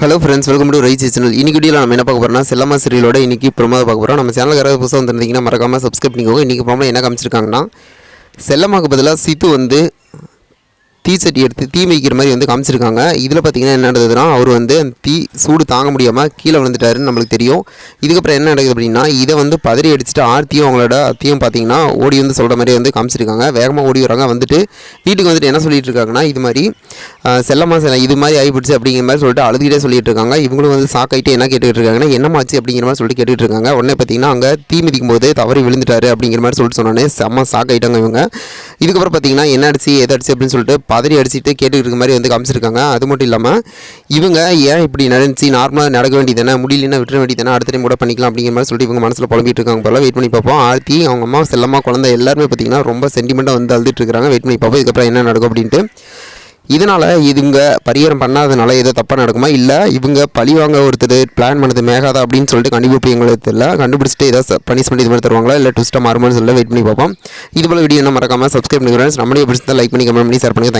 Hello friends welcome to rice channel இன்னைக்கு வீடியோவில் நம்ம என்ன பார்க்க போறோம்னா செல்லம்மா சீரியலோட இன்னைக்கு ப்ரொமோ பார்க்க போகிறோம் நம்ம சேனலுக்கு யாராவது புதுசாக வந்திருந்தீங்கன்னா மறக்காமல் சப்ஸ்கிரைப் பண்ணிக்கோங்க. இன்றைக்கி ப்ரோமோ என்ன காமிச்சிருக்காங்கன்னா செல்லம்மாக்கு பதிலாக சித்து வந்து தீச்சட்டி எடுத்து தீ வைக்கிற மாதிரி வந்து காமிச்சிருக்காங்க. இதில் பார்த்தீங்கன்னா என்ன நடந்ததுன்னா அவர் வந்து அந்த தீ சூடு தாங்க முடியாமல் கீழே விழுந்துட்டாருன்னு நம்மளுக்கு தெரியும். இதுக்கப்புறம் என்ன நடக்குது அப்படின்னா இதை வந்து பதறி அடிச்சுட்டு ஆர்த்தியும் அவங்களோட அத்தையும் பார்த்தீங்கன்னா ஓடி வந்து சொல்கிற மாதிரி வந்து காமிச்சிருக்காங்க. வேகமாக ஓடி வராங்க வந்துட்டு வீட்டுக்கு வந்துட்டு என்ன சொல்லிட்டு இருக்காங்கன்னா இது மாதிரி ஆஹ், செல்ல இது மாதிரி ஆகிப்பிடிச்சு அப்படிங்கிற மாதிரி சொல்லிட்டு அழுதுகிட்டே சொல்லிட்டு இருக்காங்க. இவங்களும் வந்து சாக்காயிட்டு என்ன கேட்டுக்கிட்டு இருக்காங்கன்னா என்னமாச்சு அப்படிங்கிற மாதிரி சொல்லிட்டு கேட்டுட்டு இருக்காங்க. உடனே பார்த்தீங்கன்னா அங்கே தீ மிதிக்கும் போது தவறி விழுந்துட்டாரு அப்படிங்கிற மாதிரி சொல்லிட்டு சொன்னோன்னே செம்ம சாக்காயிட்டாங்க இவங்க. இதுக்கப்புறம் பார்த்தீங்கன்னா என்ன அடிச்சு எது அடிச்சு அப்படின்னு சொல்லிட்டு பதறி அடிச்சுட்டு கேட்டுக்கிட்டு இருக்க மாதிரி வந்து காமிச்சிருக்காங்க. அது மட்டும் இல்லாமல் இவங்க ஏன் இப்படி நடந்துச்சு? நார்மலாக நடக்க வேண்டியதானே முடியலன்னா விட்டுற வேண்டியதானே அடுத்த டைம் கூட பண்ணிக்கலாம் அப்படிங்கிற மாதிரி சொல்லிட்டு இவங்க மனசில் புலம்பிட்டு இருக்காங்க போல. வெயிட் பண்ணி பார்ப்போம். ஆர்த்தி அவங்க அம்மா செல்லம்மா குழந்தை எல்லாருமே பார்த்தீங்கன்னா ரொம்ப சென்டிமெண்ட்டாக வந்து அழுதுட்டு இருக்காங்க. வெயிட் பண்ணி பார்ப்போம். இதுக்கப்புறம் என்ன நடக்கும் அப்படின்ட்டு. இதனால் இவங்க பரிகாரம் பண்ணாதனால ஏதோ தப்பாக நடக்குமா? இல்லை இவங்க பழி வாங்க ஒருத்தர் பிளான் பண்ணது மேகாதா அப்படின்னு சொல்லிட்டு கண்டுபிடிப்பு எங்களுக்கு தெரியல. கண்டுபிடிச்சிட்டு ஏதாவது பனிஷ்மெண்ட் இது மாதிரி தருவாங்களா? இல்லை ட்விஸ்ட்டாக மாறுமான்னு சொல்லி வெயிட் பண்ணி பார்ப்போம். இது போல வீடியோ என்ன மறக்காமல் சப்ஸ்கிரைப் பண்ணுங்க நம்மளே பிடிச்சா லைக் பண்ணி கமெண்ட் பண்ணி ஷேர் பண்ணுங்க.